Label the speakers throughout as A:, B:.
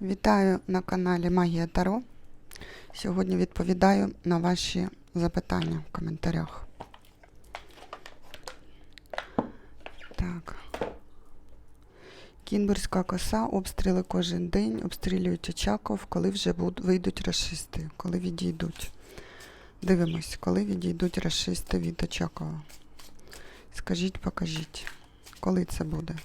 A: Вітаю на каналі Магія Таро. Сьогодні відповідаю на ваші запитання в коментарях. Так. Кінбурзька коса, обстріли кожен день, обстрілюють Очаков, коли вже вийдуть расисти, коли відійдуть. Дивимось, коли відійдуть расисти від Очакова. Скажіть, покажіть, коли це буде?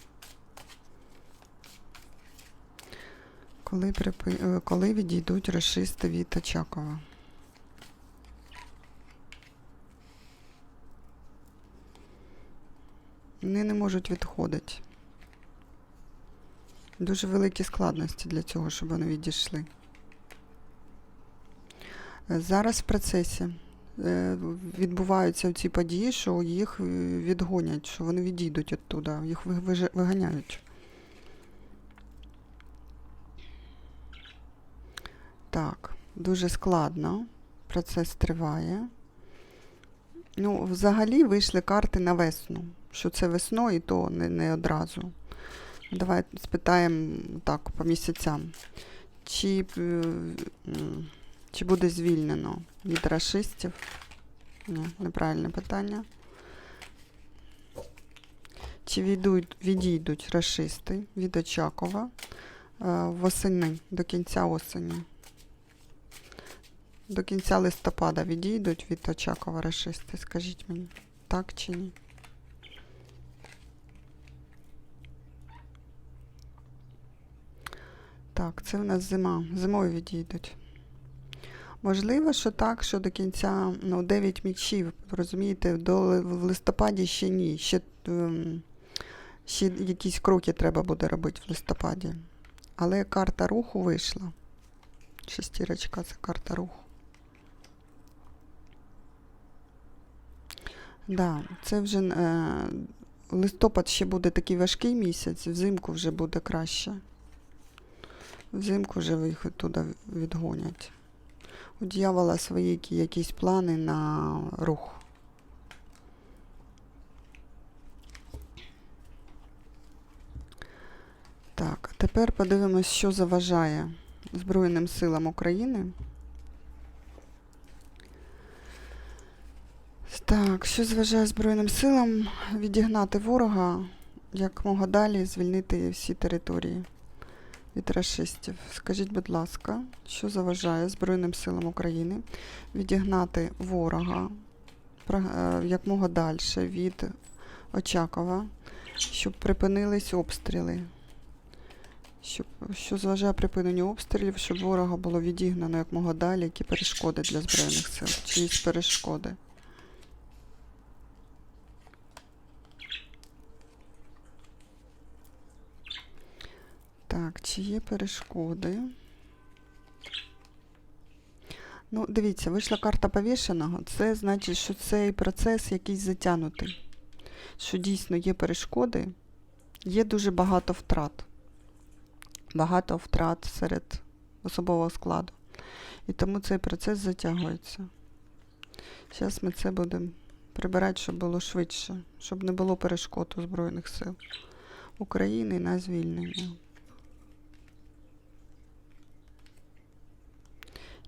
A: Коли, припи... е, коли відійдуть расисти від Очакова? Вони не можуть відходити. Дуже великі складності для цього, щоб вони відійшли. Зараз в процесі е, відбуваються ці події, що їх е, відгонять, що вони відійдуть оттуда, їх ви- виганяють. Так, дуже складно. Процес триває. Ну, взагалі вийшли карти на весну. Що це весною, і то не, не одразу. Давай спитаємо так по місяцям. Чи, е, чи буде звільнено від расистів? Ні, неправильне питання. Чи відійдуть, відійдуть расисти від Очакова е, восени, до кінця осені? До кінця листопада відійдуть від Очакова расисти, скажіть мені, так чи ні? Так, це в нас зима. Зимою відійдуть. Можливо, що так, що до кінця ну, 9 мічів, розумієте, до в листопаді ще ні. Ще, ем, ще якісь кроки треба буде робити в листопаді. Але карта руху вийшла. Шестірочка це карта руху. Да, це вже е, листопад ще буде такий важкий місяць, взимку вже буде краще. Взимку вже їх туди відгонять. У дьявола свої якісь плани на рух. Так, тепер подивимось, що заважає Збройним силам України. Так, що заважає Збройним силам відігнати ворога якмога далі звільнити всі території від расистів. Скажіть, будь ласка, що заважає Збройним силам України відігнати ворога е, якмога далі від Очакова, щоб припинились обстріли? Щоб, що заважає припиненню обстрілів, щоб ворога було відігнано якмога далі, які перешкоди для Збройних сил? Чиїсь перешкоди? Так, чи є перешкоди? Ну, дивіться, вийшла карта повішеного. Це значить, що цей процес якийсь затягнутий. Що дійсно є перешкоди, є дуже багато втрат. Багато втрат серед особового складу. І тому цей процес затягується. Зараз ми це будемо прибирати, щоб було швидше, щоб не було перешкод у Збройних сил України на звільнення.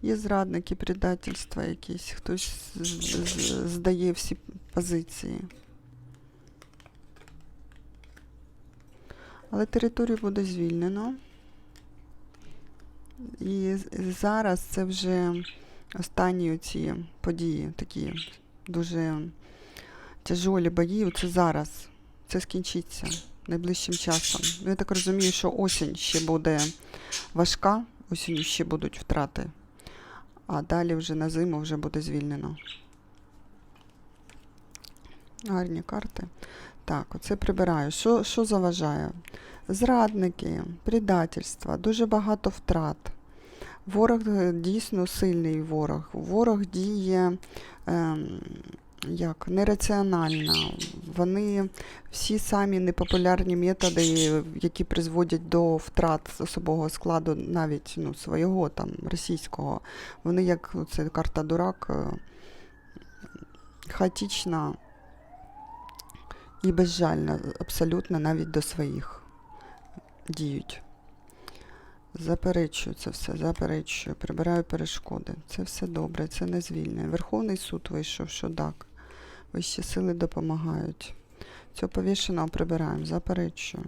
A: Є зрадники, предательства якісь, хтось здає всі позиції. Але територію буде звільнено. І зараз це вже останні ці події, такі дуже тяжолі бої. Це зараз. Це скінчиться найближчим часом. Ну, Я так розумію, що осінь ще буде важка, осінню ще будуть втрати а далі вже на зиму вже буде звільнено. Гарні карти. Так, оце прибираю. Що, що заважає? Зрадники, предательства, дуже багато втрат. Ворог е, дійсно сильний ворог. Ворог діє ем, як нераціонально. Вони всі самі непопулярні методи, які призводять до втрат особового складу, навіть ну, свого там російського, вони як ну, це карта дурак, е, хаотична і безжальна абсолютно навіть до своїх діють. Заперечую це все, заперечую, прибираю перешкоди. Це все добре, це не звільнення. Верховний суд вийшов, що так. Вищі сили допомагають. Цього повішеного прибираємо, заперечую.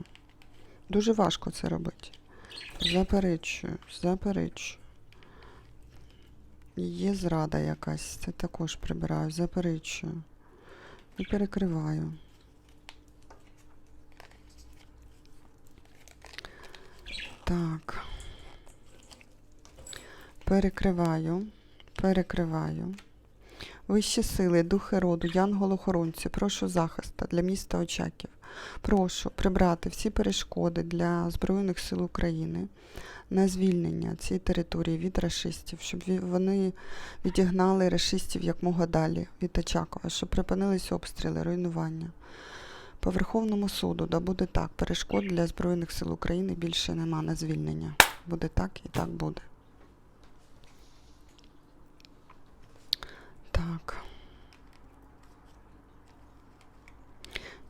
A: Дуже важко це робити. Заперечую, заперечую. Є зрада якась, це також прибираю, заперечую. І перекриваю. Так. Перекриваю, перекриваю. Вищі сили, духи роду, янголохоронці, прошу захиста для міста Очаків. Прошу прибрати всі перешкоди для Збройних сил України на звільнення цієї території від рашистів, щоб вони відігнали рашистів якмога далі від Очакова, щоб припинились обстріли, руйнування. По Верховному суду, да буде так, перешкод для Збройних сил України більше нема на звільнення. Буде так і так буде. Так.